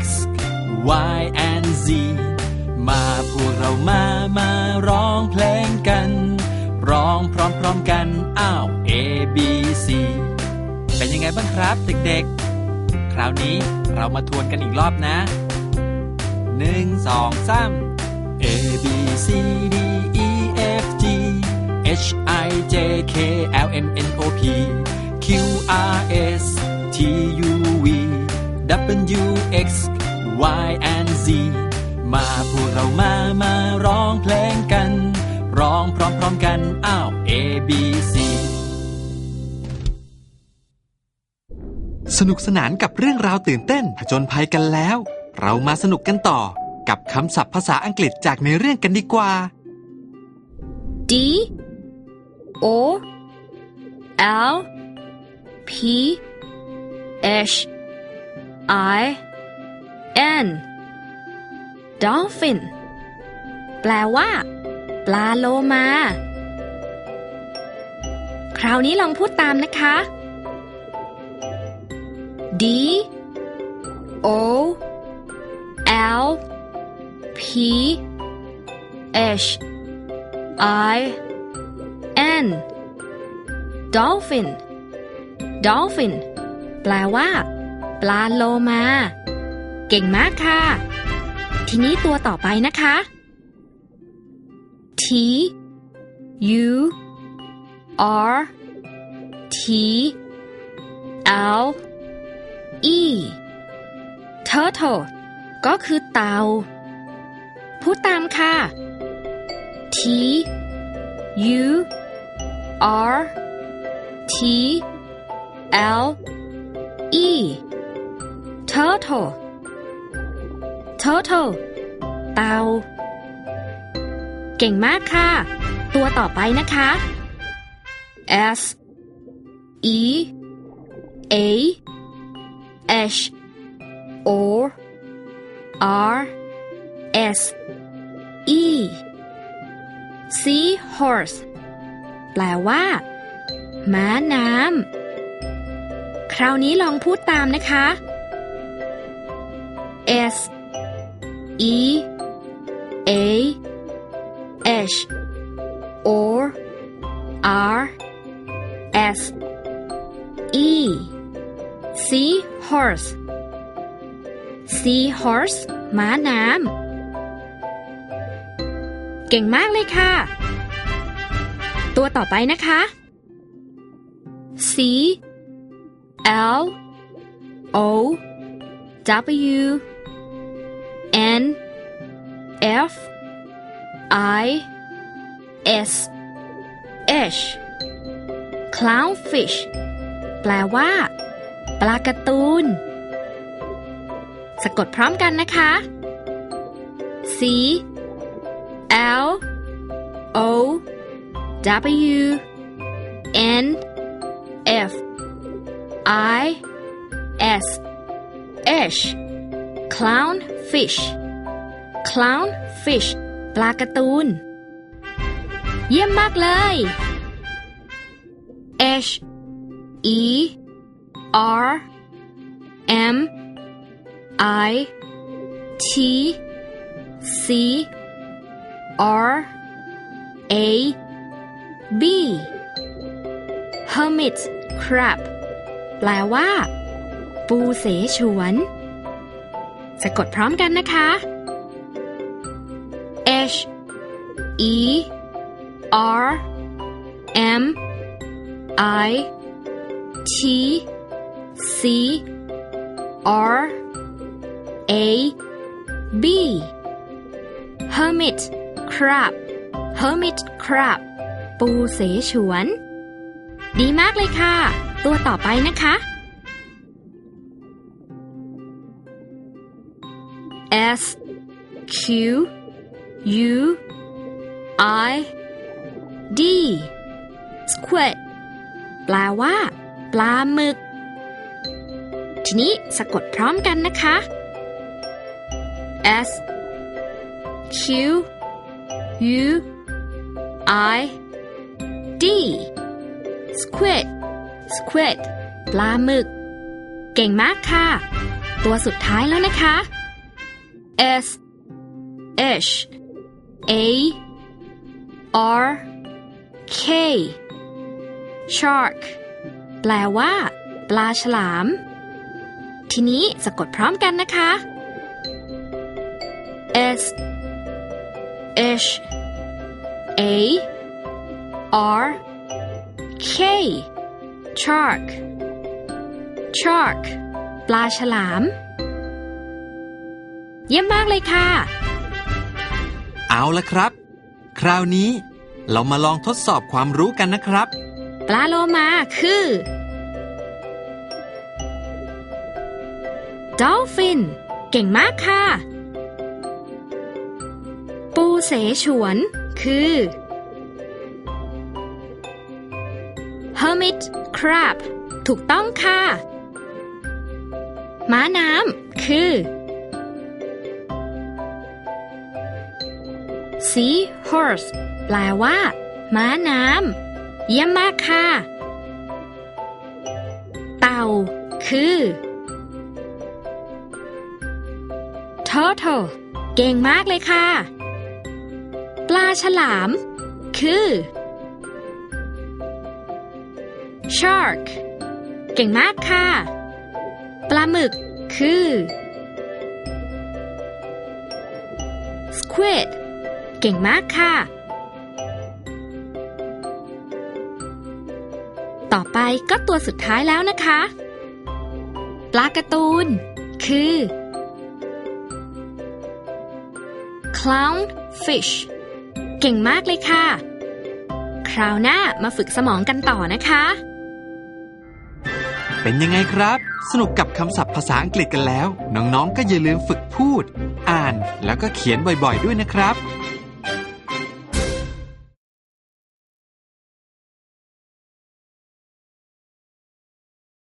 X Y and Z มาพวกเรามามาร้องเพลงกัน ร้องพร้อมๆกัน อ้าว A B C เป็นยังไงบ้างครับเด็กๆ คราวนี้เรามาทวนกันอีกรอบนะหนึ่งสองสาม A B C D E F G H I J K L M N O P Q R S T U V W X Y and Z มาพวกเรามามาร้องเพลงกัน ร้องพร้อมๆกัน อ้าว A B C สนุกสนานกับเรื่องราวตื่นเต้นผจญภัยกันแล้ว เรามาสนุกกันต่อกับคำศัพท์ภาษาอังกฤษจากในเรื่องกันดีกว่า D O L P H I N dolphin แปลว่า ปลาโลมา คราวนี้ลองพูดตามนะคะ D O L P H I N dolphin dolphin แปลว่า ปลาโลมา เก่งมากค่ะ ทีนี้ตัวต่อไปนะคะ T U R T L E turtle ก็คือเต่า พูดตามค่ะ T U R T L E turtle turtle เต่า เก่งมากค่ะ ตัวต่อไปนะคะ S E A H O R S E Sea horse แปลว่าม้าน้ำ คราวนี้ลองพูดตามนะคะ S E A H O R S E Sea horse Sea horse ม้าน้ำ เก่งมากเลยค่ะ ตัวต่อไปนะคะ C L O W N F I S H clownfish แปลว่า ปลากร์ตูน สะกดพร้อมกันนะคะ C L O W N F I S H clownfish fish clownfish ปลาการ์ตูน เยี่ยมมากเลย H E R M I T C R A B hermit crab แปลว่า ปูเสฉวน สะกดพร้อมกันนะคะ H E R M I T C R A B hermit crab hermit crab ปูเสฉวน ดีมากเลยค่ะ ตัวต่อไปนะคะ S Q U I D squid แปลว่า ปลาหมึก ทีนี้สะกดพร้อมกันนะคะ S Q U I D squid squid ปลาหมึก เก่งมากค่ะ ตัวสุดท้ายแล้วนะคะ S H A R K shark แปลว่า ปลาฉลาม ทีนี้สะกดพร้อมกันนะคะ S H A R K shark shark ปลาฉลาม เยี่ยมมากเลยค่ะ เอาละครับ คราวนี้เรามาลองทดสอบความรู้กันนะครับ ปลาโลมาคือ Dolphin เก่งมากค่ะ ปูเสฉวนคือ Hermit Crab ถูกต้องค่ะ ม้าน้ำคือ Sea Horse แปลว่า ม้าน้ำ เยี่ยมมากค่ะ เต่า คือ Turtle เก่งมากเลยค่ะ ปลาฉลาม คือ Shark เก่งมากค่ะ ปลาหมึก คือ Squid เก่งมากค่ะ ต่อไปก็ตัวสุดท้ายแล้วนะคะ ปลาการ์ตูน คือ clown fish เก่งมากเลยค่ะ คราวหน้ามาฝึกสมองกันต่อนะคะ เป็นยังไงครับ สนุกกับคำศัพท์ภาษาอังกฤษกันแล้ว น้องๆ ก็อย่าลืมฝึกพูด อ่านแล้วก็เขียนบ่อยๆ ด้วยนะครับ